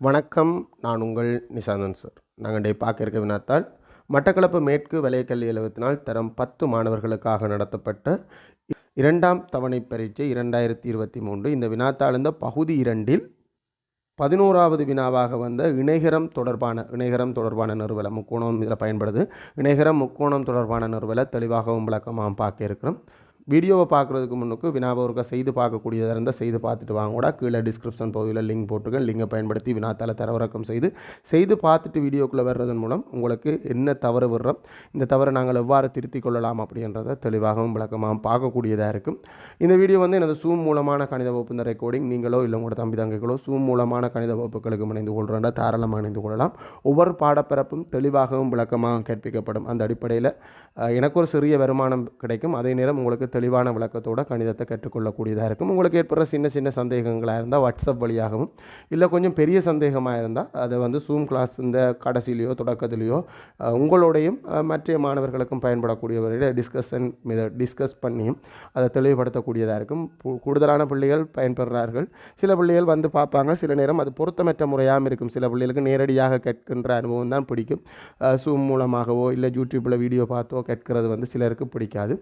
வணக்கம் நான் உங்கள் நிசாந்தன் சார். நாங்கள் டே பார்க்க இருக்க வினாத்தால் மட்டக்களப்பு மேற்கு வலயக்கல்வி எழுபத்தினால் தரம் பத்து மாணவர்களுக்காக நடத்தப்பட்ட இரண்டாம் தவணை பரீட்சை இரண்டாயிரத்தி இருபத்தி மூன்று. இந்த வினாத்தாள் இந்த பகுதி இரண்டில் பதினோராவது வினாவாக வந்த இணைகரம் தொடர்பான இணைகரம் தொடர்பான நிறுவல முக்கோணம் இதில் பயன்படுது. இணைகரம் முக்கோணம் தொடர்பான நிறுவல தெளிவாகவும் விளக்கமாகவும் பார்க்க இருக்கிறோம். வீடியோவை பார்க்குறதுக்கு முன்னுக்கு வினாவை ஒருக்கா செய்து பார்க்கக்கூடியதாக இருந்தால் செய்து பார்த்துட்டு வாங்க. கூட கீழே டிஸ்கிரிப்ஷன் பகுதியில் லிங்க் போட்டுருக்கேன் லிங்கை பயன்படுத்தி வினாத்தால் தரவிறக்கம் செய்து செய்து பார்த்துட்டு வீடியோக்குள்ளே வர்றதன் மூலம் உங்களுக்கு என்ன தவறு விடுறோம் இந்த தவறை நாங்கள் எவ்வாறு திருத்திக் கொள்ளலாம் அப்படின்றத தெளிவாகவும் விளக்கமாகவும் பார்க்கக்கூடியதாக இருக்கும். இந்த வீடியோ வந்து எனது சூம் மூலமான கணித வகுப்பு இந்த ரெக்கார்டிங் நீங்களோ இல்லை உங்களோட தம்பி தங்கைகளோ சூம் மூலமான கணித வகுப்புகளுக்கு இணைந்து கொள்கிறா தாராளமாக இணைந்து கொள்ளலாம். ஒவ்வொரு பாடப்பிறப்பும் தெளிவாகவும் விளக்கமாகவும் கற்பிக்கப்படும் அந்த அடிப்படையில் எனக்கு ஒரு சிறிய வருமானம் கிடைக்கும். அதே நேரம் உங்களுக்கு தெளிவான விளக்கத்தோட கணிதத்தை கற்றுக்கொள்ளக்கூடியதாக இருக்கும். உங்களுக்கு ஏற்படுற சின்ன சின்ன சந்தேகங்களாக இருந்தால் வாட்ஸ்அப் வழியாகவும் இல்லை கொஞ்சம் பெரிய சந்தேகமாக இருந்தால் அதை வந்து ஜூம் கிளாஸ் இந்த கடைசியிலையோ தொடக்கத்திலையோ உங்களோடையும் மற்ற மாணவர்களுக்கும் பயன்படக்கூடிய வரையில் டிஸ்கஷன் மித டிஸ்கஸ் பண்ணியும் அதை தெளிவுபடுத்தக்கூடியதாக இருக்கும். கூடுதலான பிள்ளைகள் பயன்பெறுறார்கள் சில பிள்ளைகள் வந்து பார்ப்பாங்க. சில நேரம் அது பொருத்தமற்ற முறையாகவும் இருக்கும். சில பிள்ளைகளுக்கு நேரடியாக கேட்கின்ற அனுபவம் தான் பிடிக்கும். ஜூம் மூலமாகவோ இல்லை யூடியூப்பில் வீடியோ பார்த்தோ கேட்கறது வந்து சிலருக்கு பிடிக்காது.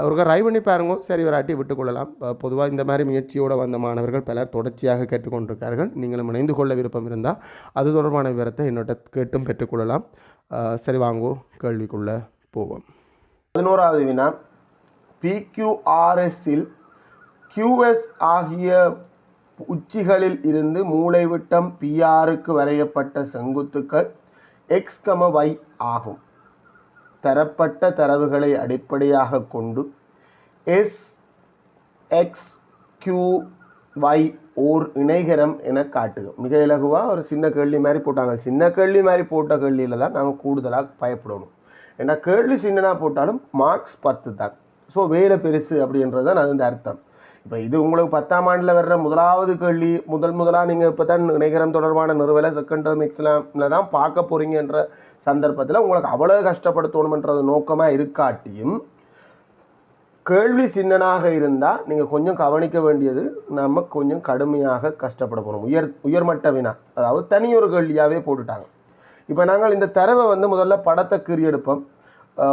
அவருக்கு ஒருக்கா பண்ணி பாருங்க. சரி ஒரு அட்டி விட்டுக்கொள்ளலாம் பொதுவாக இந்த மாதிரி முயற்சியோடு வந்த மாணவர்கள் பலர் தொடர்ச்சியாக கேட்டுக்கொண்டிருக்கார்கள் நீங்களும் இணைந்து கொள்ள விருப்பம் இருந்தால் அது தொடர்பான விவரத்தை என்னோட கேட்டும் பெற்றுக்கொள்ளலாம் சரி வாங்கோ. கேள்விக்குள்ளே போவோம். பதினோராவது வினா. பிக்யூஆர்எஸ்ஸில் கியூஎஸ் ஆகிய உச்சிகளில் இருந்து மூளைவிட்டம் பிஆருக்கு வரையப்பட்ட செங்குத்துக்கள் எக்ஸ் கம ஆகும். தரப்பட்ட தரவுகளை அடிப்படையாக கொண்டு எஸ் எக்ஸ் கியூ ஒய் ஓர் இணைகரம் என காட்டுக. மிக இலகுவாக ஒரு சின்ன கேள்வி மாதிரி போட்டாங்க. சின்ன கேள்வி மாதிரி போட்ட கேள்வியில் தான் நாங்கள் கூடுதலாக பயப்படணும். ஏன்னா கேள்வி சின்னதாக போட்டாலும் மார்க்ஸ் பத்து தான். ஸோ வேலை பெருசு அப்படின்றது தான் அது இந்த அர்த்தம். இப்போ இது உங்களுக்கு பத்தாம் ஆண்டில் வர்ற முதலாவது கேள்வி. முதல் முதலாக நீங்கள் இப்போ தான் இணைகரம் தொடர்பான நிறுவலை செகண்ட் டேர்ம் எக்ஸாமில் தான் பார்க்க போகிறீங்கன்ற சந்தர்ப்பத்தில் உங்களுக்கு அவ்வளோ கஷ்டப்படுத்தணுமன்றது நோக்கமாக இருக்காட்டியும் கேள்வி சின்னனாக இருந்தால் நீங்கள் கொஞ்சம் கவனிக்க வேண்டியது நம்ம கொஞ்சம் கடுமையாக கஷ்டப்பட போகிறோம் உயர் உயர்மட்ட வினா. அதாவது தனியொரு கேள்வியாகவே போட்டுட்டாங்க. இப்போ நாங்கள் இந்த தரவை வந்து முதல்ல படத்தை கீறி எடுப்போம்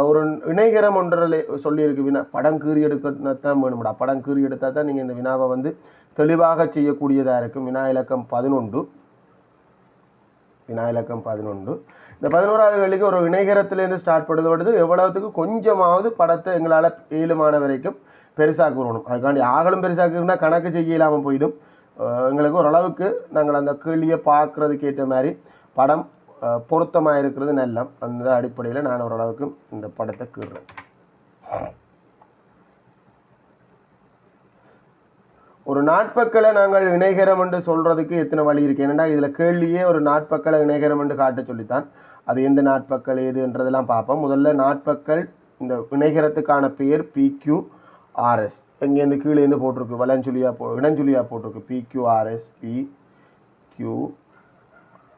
ஒரு இணைகரம் ஒன்றில் சொல்லியிருக்கு வினா. படம் கீறி எடுக்கத்தான் வேணும்டா. படம் கீறி எடுத்தால் தான் நீங்கள் இந்த வினாவை வந்து தெளிவாக செய்யக்கூடியதாக இருக்கும். வினா இலக்கம் பதினொன்று. வினா இலக்கம் பதினொன்று. இந்த பதினோராவது வேலைக்கு ஒரு இணைகரத்துலேருந்து ஸ்டார்ட் பண்ணுறது எவ்வளவுத்துக்கு கொஞ்சமாவது படத்தை எங்களால் இயலுமான வரைக்கும் பெருசாக கூறணும். அதுக்காண்டி ஆகலும் பெருசாக்குனா கணக்கு செய்ய இல்லாமல் போயிடும். எங்களுக்கு ஓரளவுக்கு நாங்கள் அந்த கிளியை பார்க்குறதுக்கு ஏற்ற மாதிரி படம் பொருத்தமாக இருக்கிறது நல்ல. அந்த அடிப்படையில் நான் ஓரளவுக்கு இந்த படத்தை கீறுறேன். ஒரு நாட்பக்களை நாங்கள் இணைகரம் என்று சொல்கிறதுக்கு எத்தனை வழி இருக்குது ஏன்னா இதில் கேள்வியே ஒரு நாட்பக்களை இணைகரம் என்று காட்ட சொல்லித்தான். அது எந்த நாட்பக்கள் ஏதுன்றதெல்லாம் பார்ப்போம். முதல்ல நாட்பக்கள் இந்த இணைகரத்துக்கான பெயர் பிக்யூ ஆர்எஸ் எங்கேருந்து கீழேருந்து போட்டிருக்கு? வலஞ்சுலியா போ இடஞ்சுலியா போட்டிருக்கு. பிக்யூஆர்எஸ் பி கியூ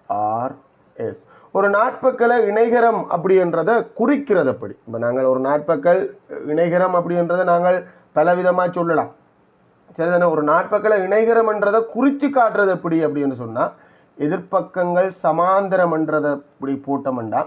ஆர்எஸ் ஒரு நாட்பக்களை இணைகரம் அப்படின்றத குறிக்கிறது அப்படி இப்போ நாங்கள் ஒரு நாட்பக்கள் இணைகரம் அப்படின்றத நாங்கள் பலவிதமாக சொல்லலாம். சரிதானே? ஒரு நாட்பக்களை இணைகரம்ன்றதை குறித்து காட்டுறது எப்படி அப்படின்னு சொன்னால் எதிர்ப்பக்கங்கள் சமாந்தரம்ன்றதை இப்படி போட்டோம்னா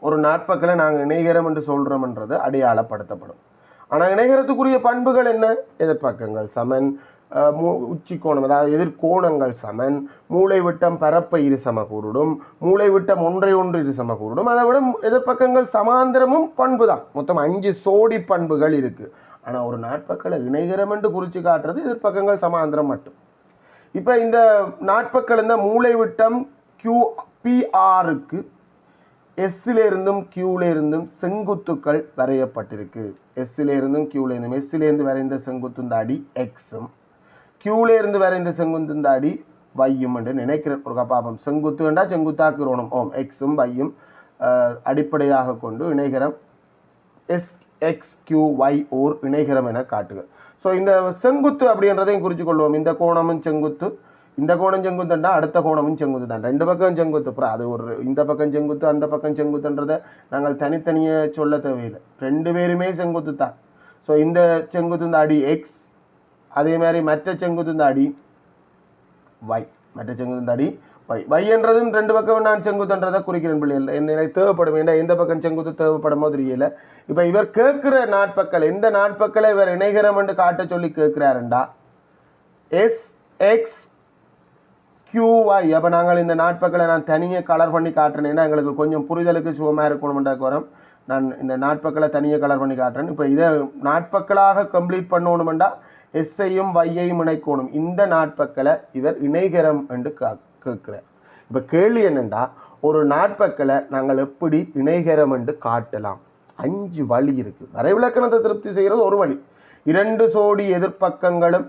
ஒரு நாட்பக்களை நாங்கள் இணைகரம் என்று சொல்கிறோம்ன்றது அடையாளப்படுத்தப்படும். ஆனால் இணைகரத்துக்குரிய பண்புகள் என்ன? எதிர்ப்பக்கங்கள் சமன் மூ- உச்சி கோணம் அதாவது எதிர்கோணங்கள் சமன் மூளை விட்டம் பரப்பை இரு சமக்கூறுடும் மூளை விட்டம் ஒன்றை ஒன்று இரு சமகூருடும் அதை விட எதிர்ப்பக்கங்கள் சமாந்தரமும் பண்பு தான். மொத்தம் அஞ்சு சோடி பண்புகள் இருக்குது ஆனால் ஒரு நாட்பக்களை இணைகரம் என்று குறித்து காட்டுறது எதிர்ப்பக்கங்கள் சமாந்தரம் மட்டும். இப்போ இந்த நாட்பக்கள் இந்த மூளை விட்டம் கியூ பிஆருக்கு எஸ்ஸில் இருந்தும் இருந்தும் செங்குத்துக்கள் வரையப்பட்டிருக்கு. எஸ்ஸிலிருந்தும் இருந்தும் எஸ்ஸிலேருந்து வரைந்த செங்குத்து இந்த அடி எக்ஸும் கியூல வரைந்த செங்குத்து இந்த அடி வையும் என்று நினைக்கிறேன். ஒரு பாப்பம் செங்குத்து வேண்டா செங்குத்தாக்குறோணும் ஓம். எக்ஸும் வையும் அடிப்படையாக கொண்டு இணைகரம் எஸ் எக்ஸ் கியூ ஒய் ஓர் இணைகரம் என காட்டுக. ஸோ இந்த செங்குத்து அப்படின்றதையும் குறித்து கொள்வோம் இந்த கோணமும் செங்குத்து இந்த கோணம் செங்குத்துண்டா அடுத்த கோணமும் செங்குத்து தான் ரெண்டு பக்கம் செங்குத்து. அப்புறம் அது ஒரு இந்த பக்கம் செங்குத்து அந்த பக்கம் செங்குத்துன்றதை நாங்கள் தனித்தனியே சொல்ல தேவையில்லை. ரெண்டு பேருமே செங்குத்து தான் ஸோ இந்த செங்குத்து இந்த அடி எக்ஸ் அதே மாதிரி மற்ற செங்குத்து இந்த அடி ஒய் மற்ற செங்குத்தடி வை வை என்றதும் ரெண்டு பக்கம் நான் செங்குத்துன்றதை குறிக்கிறேன் பிள்ளைகள். என்ன எனக்கு தேவைப்படும். ஏன்னா எந்த பக்கம் செங்குத்து தேவைப்படுமோ தெரியல. இப்போ இவர் கேட்குற நாட்பக்கள் எந்த நாட்பக்களை இவர் இணைகரம் என்று காட்ட சொல்லி கேட்கிறாருண்டா? எஸ் எக்ஸ் கியூஒய் அப்போ நாங்கள் இந்த நாட்பக்களை நான் தனியாக கலர் பண்ணி காட்டுறேன்னா எங்களுக்கு கொஞ்சம் புரிதலுக்கு சுகமாக இருக்கணுமென்ற வரும் நான் இந்த நாட்பக்களை தனியாக கலர் பண்ணி காட்டுறேன். இப்போ இதை நாட்பக்களாக கம்ப்ளீட் பண்ணணுமெண்டா? எஸ்ஐயும் வையையும் இணைக்கணும். இந்த நாட்பக்களை இவர் இணைகரம் என்று கா கேட்குறேன். இப்போ கேள்வி என்னென்னா ஒரு நாட்பக்களை நாங்கள் எப்படி இணைகரம் என்று காட்டலாம்? அஞ்சு வழி இருக்குது வரைவிலக்கணத்தை திருப்தி செய்கிறது ஒரு வழி. இரண்டு சோடி எதிர்ப்பக்கங்களும்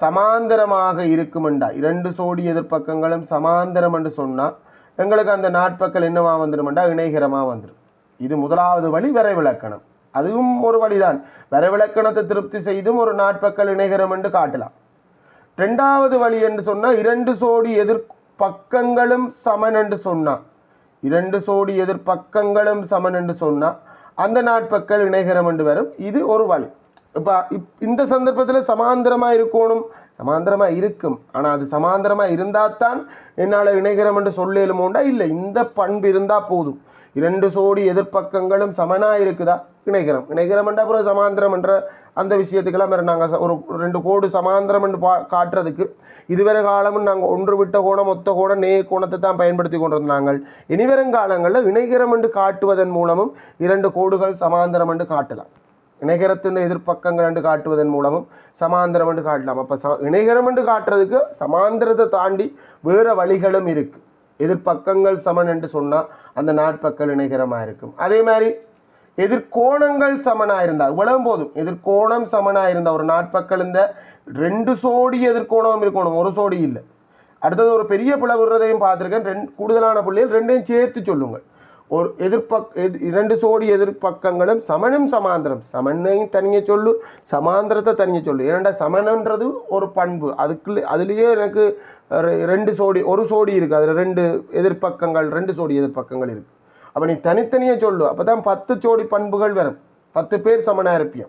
சமாந்தரமாக இருக்குமெண்டா? இரண்டு சோடி எதிர்ப்பக்கங்களும் சமாந்தரம் என்று சொன்னால் எங்களுக்கு அந்த நாட்பக்கள் என்னவா வந்துடுமெண்டா? இணைகரமாக வந்துடும். இது முதலாவது வழி வரைவிலக்கணம். அதுவும் ஒரு வழிதான். வரைவிலக்கணத்தை திருப்தி செய்தும் ஒரு நாட்பக்கள் இணைகரம் என்று காட்டலாம். ரெண்டாவது வழி என்று சொன்னால் இரண்டு சோடி பக்கங்களும் சமன் என்று சொன்னான் இரண்டு சோடி எதிர்ப்பக்கங்களும் சமன் என்று சொன்னால் அந்த நாட்பக்கள் இணைகரம் என்று வரும். இது ஒரு வழி. இப்போ இந்த சந்தர்ப்பத்தில் சமாந்தரமாக இருக்கணும். சமாந்தரமாக இருக்கும். ஆனால் அது சமாந்தரமாக இருந்தால் தான் என்னால் இணைகரம் என்று சொல்லேலுமோண்டா இல்லை. இந்த பண்பு இருந்தால் போதும். இரண்டு சோடி எதிர்ப்பக்கங்களும் சமனாக இருக்குதா? இணைகரம். இணைகரம் என்ற அப்புறம் சமாந்திரம் என்ற அந்த விஷயத்துக்கெல்லாம் வேறு நாங்கள் ஒரு ரெண்டு கோடு சமாந்திரம் என்று பா காட்டுறதுக்கு இதுவரை காலமும் நாங்கள் ஒன்று விட்ட கோணம் ஒத்த கோணம் நே கோணத்தை தான் பயன்படுத்தி கொண்டிருந்தாங்கள் இனிவரும் காலங்களில் இணைகரம் என்று காட்டுவதன் மூலமும் இரண்டு கோடுகள் சமாந்தரம் என்று காட்டலாம். இணைகரத்தின் எதிர்ப்பக்கங்கள் என்று காட்டுவதன் மூலமும் சமாந்தரம் என்று காட்டலாம். அப்போ ச இணைகரம் என்று காட்டுறதுக்கு சமாந்திரத்தை தாண்டி வேறு வழிகளும் இருக்குது எதிர்ப்பக்கங்கள் சமன் என்று சொன்னால் அந்த நாட்பக்கள் இணைகரமாக இருக்கும். அதே மாதிரி எதிர்கோணங்கள் சமனாக இருந்தால் இவ்வளவு போதும். எதிர்கோணம் சமனாக இருந்தால் ஒரு நாட்பக்கள் இந்த ரெண்டு சோடி எதிர்கோணம் இருக்கணும் ஒரு சோடி இல்லை. அடுத்தது ஒரு பெரிய பிளவுறதையும் பார்த்துருக்கேன். ரெண்டு கூடுதலான புள்ளிகள் ரெண்டையும் சேர்த்து சொல்லுங்கள். ஒரு எதிர்பக் எது இரண்டு சோடி எதிர்ப்பக்கங்களும் சமனும் சமாந்திரம். சமனையும் தனியாக சொல்லு சமாந்திரத்தை தனியாக சொல்லு. ஏன்னா சமனன்றது ஒரு பண்பு. அதுக்குள்ளே அதுலேயே எனக்கு ரெ- ரெண்டு சோடி ஒரு சோடி இருக்குது அதில் ரெண்டு எதிர்ப்பக்கங்கள் ரெண்டு சோடி எதிர்ப்பக்கங்கள் இருக்குது அப்போ நீ தனித்தனியாக சொல்லு. அப்போ தான் பத்து சோடி பண்புகள் வரும். பத்து பேர் சமனாக இருப்பியம்.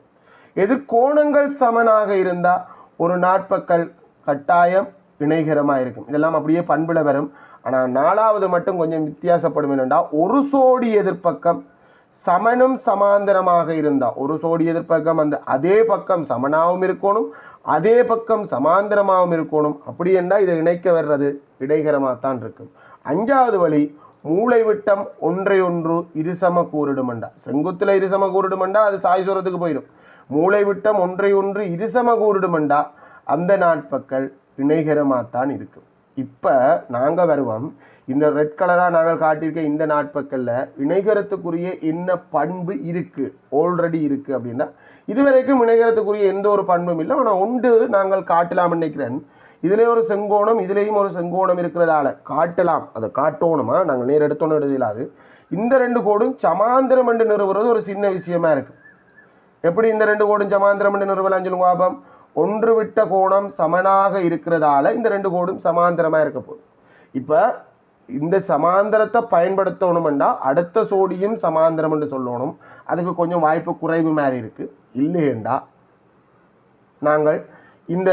எதிர்கோணங்கள் சமனாக இருந்தால் ஒரு நாட்பக்கள் கட்டாயம் இணைகரமாக இருக்கும். இதெல்லாம் அப்படியே பண்பில் வரும். ஆனால் நாலாவது மட்டும் கொஞ்சம் வித்தியாசப்படும் என்னென்னா ஒரு சோடி எதிர்ப்பக்கம் சமனும் சமாந்தரமாக இருந்தால் ஒரு சோடி எதிர்ப்பக்கம் அந்த அதே பக்கம் சமனாகவும் இருக்கணும் அதே பக்கம் சமாந்தரமாகவும் இருக்கணும். அப்படி என்றால் இதை இணைக்க வர்றது இடைகரமாக தான் இருக்கும். அஞ்சாவது வழி மூளை விட்டம் ஒன்றை ஒன்று இருசம கூறிடுமெண்டா. செங்குத்தில் இருசம கூறிடுமெண்டா அது சாய் சுரத்துக்கு போயிடும். மூளை விட்டம் ஒன்றை ஒன்று இருசம கூறிடுமண்டா அந்த நாட்பக்கள் இணைகரமாகத்தான் இருக்கும். இப்போ நாங்கள் வருவோம். இந்த ரெட் கலராக நாங்கள் காட்டியிருக்க இந்த நாட்பக்களில் இணைகரத்துக்குரிய என்ன பண்பு இருக்குது ஆல்ரெடி இருக்குது அப்படின்னா இதுவரைக்கும் இணைகரத்துக்குரிய எந்த ஒரு பண்பும் இல்லை. ஆனால் உண்டு நாங்கள் காட்டலாம் நினைக்கிறேன். இதுலேயும் ஒரு செங்கோணம் இதுலேயும் ஒரு செங்கோணம் இருக்கிறதால காட்டலாம். அதை காட்டோணுமா? நாங்கள் நேர் எடுத்தோன்னு இந்த ரெண்டு கோடும் சமாந்திரம் என்று நிறுவுறது ஒரு சின்ன விஷயமா இருக்குது எப்படி இந்த ரெண்டு கோடும் சமாந்திரம் என்று நிறுவலாம் சொல்லுங்க பாபம் ஒன்று விட்ட கோணம் சமனாக இருக்கிறதால இந்த ரெண்டு கோடும் சமாந்திரமாக இருக்க போகுது. இப்போ இந்த சமாந்திரத்தை பயன்படுத்தணும்னா அடுத்த சோடியும் சமாந்திரம்னு என்று சொல்லணும். அதுக்கு கொஞ்சம் வாய்ப்பு குறைவு மாதிரி இருக்குது இல்லையேண்டா. நாங்கள் இந்த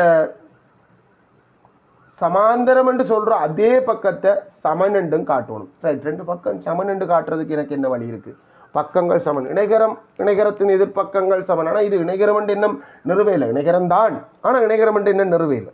சமாந்தரம் என்று சொல்கிற அதே பக்கத்தை சமன் என்றும் காட்டணும். ரைட் ரெண்டு பக்கம் சமன் என்று காட்டுறதுக்கு எனக்கு என்ன வழி இருக்குது பக்கங்கள் சமன். இணைகரம் இணைகரத்தின் எதிர்ப்பக்கங்கள் சமன். ஆனால் இது இணைகரம் என்று இன்னும் நிறுவையில் இணைகரம் தான். ஆனால் இணைகரம் என்று இன்னும் நிறுவையில்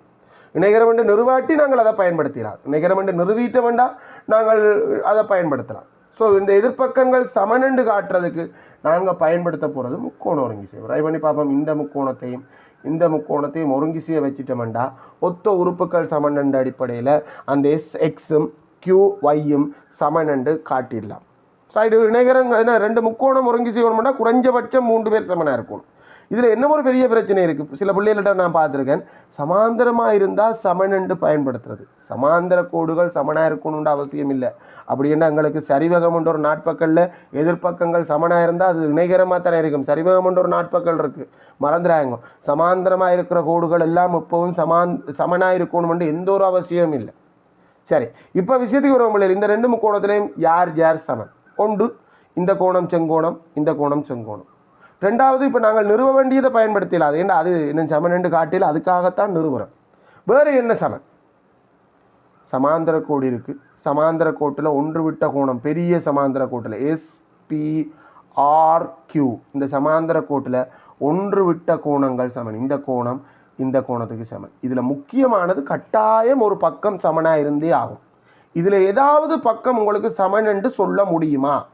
இணைகரம் என்று நிறுவாட்டி நாங்கள் அதை பயன்படுத்தலாம் இணைகரம் என்று நிறுவிட்ட வேண்டாம் நாங்கள் அதை பயன்படுத்தலாம். ஸோ இந்த எதிர்ப்பக்கங்கள் சமன் என்று காட்டுறதுக்கு நாங்கள் பயன்படுத்த போகிறது முக்கோண ஒருங்கிசை. ட்ரை பண்ணி பார்ப்போம் இந்த முக்கோணத்தையும் இந்த முக்கோணத்தையும் ஒருங்கிசையை வச்சுட்டோம்டா ஒத்த உறுப்புகள் சமன் என்ற அடிப்படையில் அந்த எஸ் எக்ஸும் கியூ ஒய்யும் சமன் என்று காட்டிடலாம். சைடு இணைகரம் என்ன ரெண்டு முக்கோணம் ஒருங்கி செய்யணும்னா குறைஞ்சபட்சம் மூன்று பேர் சமனாக இருக்கும் இதில் என்ன ஒரு பெரிய பிரச்சனை இருக்குது சில பிள்ளைகள்கிட்ட நான் பார்த்துருக்கேன். சமாந்தரமாக இருந்தால் சமன் என்று பயன்படுத்துறது. சமாந்தர கோடுகள் சமனாக இருக்கணுன்ற அவசியம் இல்லை. அப்படின்னா எங்களுக்கு சரிவகம் என்ற ஒரு நாட்பக்கல்ல எதிர்ப்பக்கங்கள் சமனாக இருந்தால் அது இணைகரமாக தானே இருக்கும். சரிவகம் என்ற ஒரு நாட்பக்கல் இருக்குது மறந்துடாங்க சமாந்தரமாக இருக்கிற கோடுகள் எல்லாம் எப்பவும் சமான் சமனாக இருக்கணும்னு எந்த ஒரு அவசியமும் இல்லை. சரி இப்போ விஷயத்துக்கு வருவோம் பிள்ளைகள். இந்த ரெண்டு முக்கோணத்துலேயும் யார் யார் சமன்? ஒன்று இந்த கோணம் செங்கோணம் இந்த கோணம் செங்கோணம். ரெண்டாவது இப்போ நாங்கள் நிறுவ வேண்டியதை பயன்படுத்தலாம் அது என்ன அது என்ன சமன் என்று காட்டில் அதுக்காகத்தான் நிறுவனம் வேறு என்ன சமன்? சமாந்தர கோடு இருக்குது சமாந்தர கோட்டில் ஒன்று விட்ட கோணம் பெரிய சமாந்தர கோட்டில் எஸ்பிஆர்கியூ இந்த சமாந்தர கோட்டில் ஒன்று விட்ட கோணங்கள் சமன். இந்த கோணம் இந்த கோணத்துக்கு சமன். இதில் முக்கியமானது கட்டாயம் ஒரு பக்கம் சமனாக இருந்தே ஆகும். இதில் ஏதாவது பக்கம் உங்களுக்கு சமன் என்று சொல்ல முடியுமா?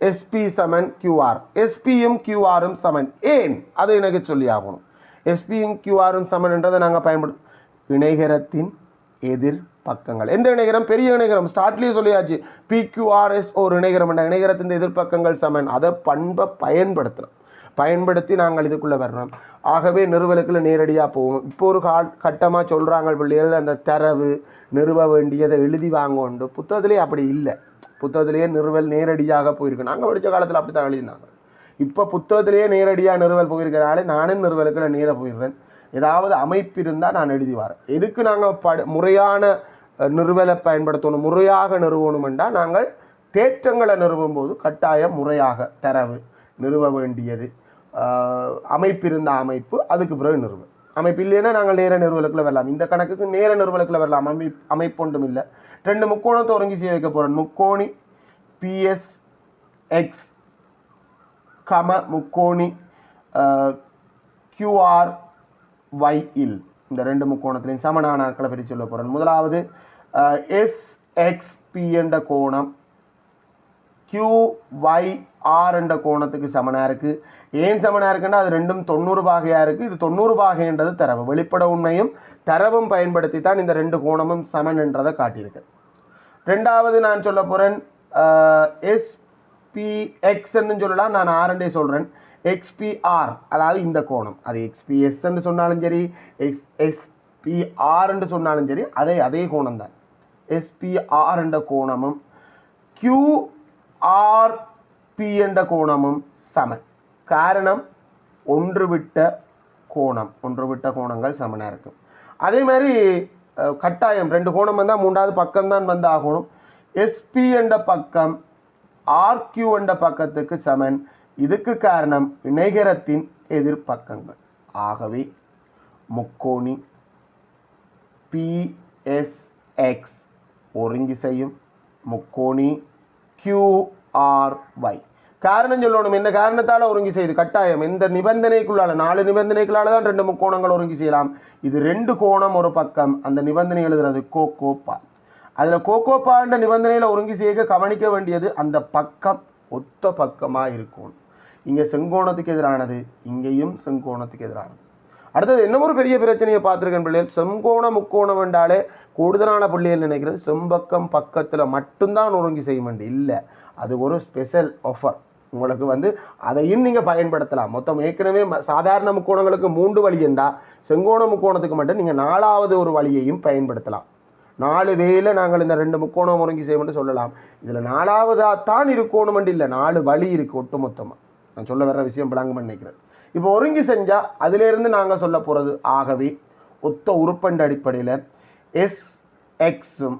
எஸ்பி சமன் கியூஆர் எஸ்பியும் கியூஆரும் சமன் ஏன்? அதை எனக்கு சொல்லி ஆகணும். எஸ்பியும் கியூஆரும் சமன் என்றதை நாங்கள் பயன்படும் இணைகரத்தின் எதிர் பக்கங்கள். எந்த இணைகரம்? பெரிய இணைகரம். ஸ்டார்ட்லேயே சொல்லியாச்சு. பிக்யூஆர்எஸ் ஒரு இணைகரம் என்ற இணைகரத்தின் எதிர்ப்பக்கங்கள் சமன் அதை பண்பை பயன்படுத்தலாம் பயன்படுத்தி நாங்கள் இதுக்குள்ளே வரணும். ஆகவே நிறுவலுக்குள்ள நேரடியாக போவோம். இப்போ ஒரு கா கட்டமாக சொல்கிறாங்க பிள்ளைகள். அந்த தரவு நிறுவ வேண்டியதை எழுதி வாங்கோண்டு. புத்தகத்திலே அப்படி இல்லை. புத்தகத்திலேயே நிறுவல் நேரடியாக போயிருக்கு நாங்கள் படித்த காலத்தில் அப்படி தான் எழுதினாங்க இப்போ புத்தகத்திலேயே நேரடியாக நிறுவல் போயிருக்கிறனாலே நானும் நிறுவலுக்குள்ள நேர போயிடுறேன். ஏதாவது அமைப்பு இருந்தால் நான் எழுதி வரேன். எதுக்கு நாங்கள் ப முறையான நிறுவலை பயன்படுத்தணும்? முறையாக நிறுவணுமெண்டா நாங்கள் தேற்றங்களை நிறுவும் போது கட்டாயம் முறையாக தரவு நிறுவ வேண்டியது. அமைப்பு இருந்த அமைப்பு அதுக்கு பிறகு நிறுவ அமைப்பு இல்லைன்னா நாங்கள் நேர நிறுவலுக்குள்ள வரலாம். இந்த கணக்குக்கு நேர நிறுவலுக்குள்ள வரலாம். அமை அமைப்பு ஒன்றும் இல்லை. ரெண்டு முக்கோணத்தை ஒருங்கி செய்ய வைக்க போகிறோம் முக்கோணி பிஎஸ் எக்ஸ் கம முக்கோணி கியூஆர் ஒய் இல் இந்த ரெண்டு முக்கோணத்திலையும் சமனான ஆட்களை பிரித்து சொல்ல போகிறேன் முதலாவது எஸ் எக்ஸ் பி என்ற கோணம் கியூ ஒய் ஆர் என்ற கோணத்துக்கு சமனாக இருக்குது ஏன் சமனாக இருக்குன்னா அது ரெண்டும் தொண்ணூறு பாகையாக இருக்குது இது தொண்ணூறு பாகைன்றது தரவு. வெளிப்பட உண்மையும் தரவும் பயன்படுத்தி தான் இந்த ரெண்டு கோணமும் சமன் என்றதை காட்டியிருக்கு. ரெண்டாவது நான் சொல்ல போகிறேன் எஸ்பிஎக்ஸ்ன்னு சொல்லலாம். நான் ஆர்என்டே சொல்கிறேன் எக்ஸ்பிஆர் அதாவது இந்த கோணம். அது எக்ஸ்பிஎஸ்ன்னு சொன்னாலும் சரி எக்ஸ் எஸ்பிஆர்ன்னு சொன்னாலும் சரி அதே அதே கோணம் தான் எஸ்பிஆர் என்ற கோணமும் பி என்ற கோணமும் சமன். காரணம் ஒன்று விட்ட கோணம். ஒன்று விட்ட கோணங்கள் சமனாக இருக்கும். அதே மாதிரி கட்டாயம் ரெண்டு கோணம் வந்தால் மூன்றாவது பக்கம்தான் வந்து ஆகணும். எஸ்பி என்ற பக்கம் ஆர்கியூ என்ற பக்கத்துக்கு சமன். இதுக்கு காரணம் இணைகரத்தின் எதிர்ப்பக்கங்கள் ஆகவே முக்கோணி பிஎஸ்எக்ஸ் ஒருங்கி செய்யும் முக்கோணி கியூஆர்ஒய் காரணம் சொல்லணும். என்ன காரணத்தால் ஒருங்கி செய்யுது கட்டாயம். எந்த நிபந்தனைக்குள்ளால? நாலு நிபந்தனைக்குள்ளால தான் ரெண்டு முக்கோணங்கள் ஒருங்கி செய்யலாம். இது ரெண்டு கோணம் ஒரு பக்கம். அந்த நிபந்தனை எழுதுறது கோகோப்பா அதில் கோகோப்பான்ற நிபந்தனையில் ஒருங்கி செய்ய கவனிக்க வேண்டியது அந்த பக்கம் ஒத்த பக்கமாக இருக்கும். இங்கே செங்கோணத்துக்கு எதிரானது இங்கேயும் செங்கோணத்துக்கு எதிரானது. அடுத்தது என்ன ஒரு பெரிய பிரச்சனையை பார்த்துருக்கேன் பிள்ளைகள்? செங்கோணம் முக்கோணம் என்றாலே கூடுதலான பிள்ளைகள் நினைக்கிறது. செம்பக்கம் பக்கத்தில் மட்டும்தான் ஒருங்கி செய்ய வேண்டிய இல்லை. அது ஒரு ஸ்பெஷல் ஆஃபர் உங்களுக்கு வந்து அதையும் நீங்கள் பயன்படுத்தலாம். மொத்தம் ஏற்கனவே சாதாரண முக்கோணங்களுக்கு மூன்று வழி என்றால் செங்கோண முக்கோணத்துக்கு மட்டும் நீங்கள் நாலாவது ஒரு வழியையும் பயன்படுத்தலாம். நாலு வேல நாங்கள் இந்த ரெண்டு முக்கோணம் முறங்கி செய்வோம்னு சொல்லலாம். இதில் நாலாவதாக தான் இருக்கணும் இல்லை நாலு வழி இருக்குது ஒட்டுமொத்தமாக நான் சொல்ல வர்ற விஷயம் விளங்கும் நினைக்கிறேன். இப்போ ஒருங்கி செஞ்சால் அதிலேருந்து நாங்கள் சொல்ல போகிறது ஆகவே ஒத்த உறுப்பண்ட அடிப்படையில் எஸ் எக்ஸும்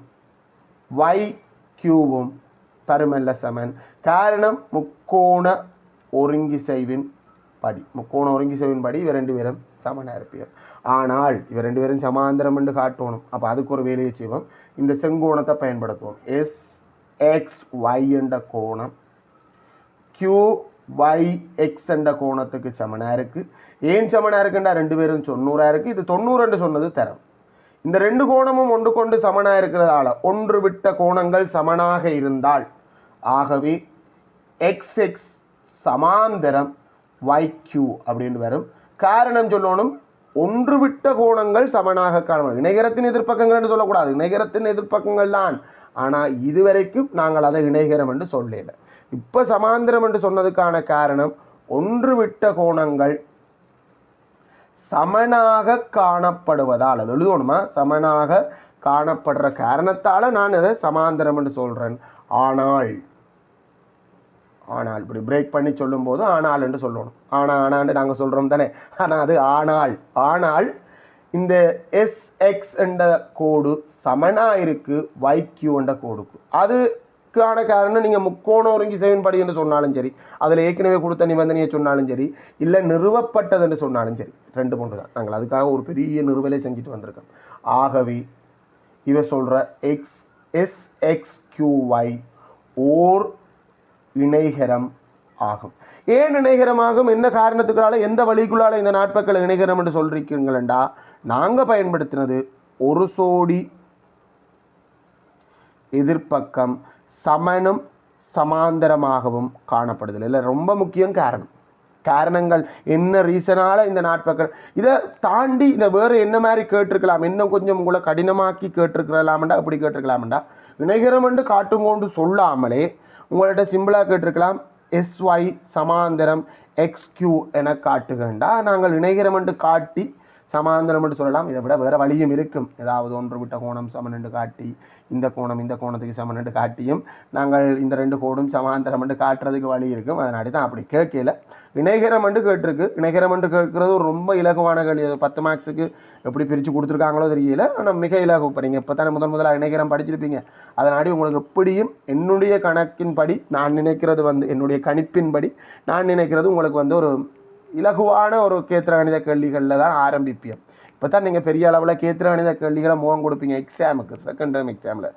ஒய் கியூவும் தருமல்ல சமன். காரணம் முக் முக்கோண ஒருங்கிசைவின் படி. முக்கோண ஒருங்கிசைவின் படி இவர் ரெண்டு பேரும் சமனாக இருப்பீர் ஆனால் இவர் ரெண்டு பேரும் சமாந்தரம் என்று காட்டணும். அப்போ அதுக்கு ஒரு வேலையை செய்வோம். இந்த செங்கோணத்தை பயன்படுத்துவோம். எஸ் எக்ஸ் ஒய் என்ற கோணம். கியூ ஒய் எக்ஸ் என்ற கோணத்துக்கு சமனாக இருக்குது ஏன் சமனாக இருக்குண்டா? ரெண்டு பேரும் தொண்ணூறாக இருக்குது இது தொண்ணூறுன்னு சொன்னது தரம். இந்த ரெண்டு கோணமும் ஒன்று கொண்டு சமனாக இருக்கிறதால ஒன்று விட்ட கோணங்கள் சமனாக இருந்தால் ஆகவே எக்ஸ் எக்ஸ் சமாந்தரம் வைக்யூ அப்படின்னு வரும். காரணம் சொல்லணும் ஒன்று விட்ட கோணங்கள் சமனாக காணப்படும். இணைகரத்தின் எதிர்ப்பக்கங்கள்னு சொல்லக்கூடாது. இணைகரத்தின் எதிர்ப்பக்கங்கள் தான். ஆனால் இதுவரைக்கும் நாங்கள் அதை இணைகரம் என்று சொல்லல. இப்போ சமாந்திரம் என்று சொன்னதுக்கான காரணம் ஒன்று விட்ட கோணங்கள் சமனாக காணப்படுவதால். அது எழுதணுமா? சமனாக காணப்படுற காரணத்தால் நான் அதை சமாந்தரம் என்று சொல்கிறேன் ஆனால் ஆனால் இப்படி பிரேக் பண்ணி சொல்லும்போது ஆனால் என்று சொல்லணும். ஆனால் ஆனான்னு நாங்கள் சொல்கிறோம் தானே. ஆனால் அது ஆனால். ஆனால் இந்த எஸ் எக்ஸ் என்ற கோடு சமனாக இருக்கு YQ என்ற கோடுக்கு. அதுக்கான காரணம் நீங்கள் முக்கோண ஒருங்கி படி என்று சொன்னாலும் சரி அதில் ஏற்கனவே கொடுத்த நிபந்தனையை சொன்னாலும் சரி இல்லை நிறுவப்பட்டது என்று சொன்னாலும் சரி ரெண்டு மூன்று தான். நாங்கள் அதுக்காக ஒரு பெரிய நிறுவலை செஞ்சுட்டு வந்திருக்கோம். ஆகவே இவ சொல்கிற X S X Q Y ஓர் இணைகரம் ஆகும். ஏன் இணைகரமாகும் என்ன காரணத்துக்கால எந்த வழிக்குள்ளால் இந்த நாட்பக்கள் இணைகரம் என்று சொல்றீங்களா நாங்கள் பயன்படுத்தினது ஒரு சோடி எதிர்ப்பக்கம் சமனும் சமாந்தரமாகவும் காணப்படுதல். இல்லை ரொம்ப முக்கியம் காரணம். காரணங்கள் என்ன ரீசனால இந்த நாட்பக்கள் இதை தாண்டி இதை வேறு என்ன மாதிரி கேட்டிருக்கலாம்? இன்னும் கொஞ்சம் உங்களை கடினமாக்கி கேட்டிருக்கலாமண்டா அப்படி கேட்டிருக்கலாமண்டா இணைகரம் என்று காட்டும் கொண்டு சொல்லாமலே உங்கள்ட்ட சிம்பிளாக கேட்டிருக்கலாம். எஸ்ஒய் சமாந்தரம் எக்ஸ்கியூ என காட்டுகண்டா. நாங்கள் இணைகரம் என்று காட்டி சமாந்தரம் என்று சொல்லலாம். இதை விட வேறு வழியும் இருக்கும். ஏதாவது ஒன்று விட்ட கோணம் சமன் என்று காட்டி இந்த கோணம் இந்த கோணத்துக்கு சமன் என்று காட்டியும் நாங்கள் இந்த ரெண்டு கோடும் சமாந்தரம் என்று காட்டுறதுக்கு வழி இருக்கும். அதனாடி தான் அப்படி கேட்கல. இணைகரம் என்று கேட்டிருக்கு. இணைகரம் என்று கேட்கறது ரொம்ப இலகுவான கேள்வி. பத்து மார்க்ஸுக்கு எப்படி பிரித்து கொடுத்துருக்காங்களோ தெரியல. ஆனால் மிக இலகு. இப்போ நீங்கள் இப்போ தானே முதல் முதலாக இணைகரம் படிச்சிருப்பீங்க. அதனாடி உங்களுக்கு எப்படியும் என்னுடைய கணக்கின்படி நான் நினைக்கிறது வந்து என்னுடைய கணிப்பின்படி நான் நினைக்கிறது உங்களுக்கு வந்து ஒரு இலகுவான ஒரு கேத்திர கணித கேள்விகளில் தான் ஆரம்பிப்பேன். இப்போ தான் நீங்கள் பெரிய அளவில் கேத்திர கணித கேள்விகளை முகம் கொடுப்பீங்க. எக்ஸாமுக்கு செகண்ட் டேர்ம் எக்ஸாமில்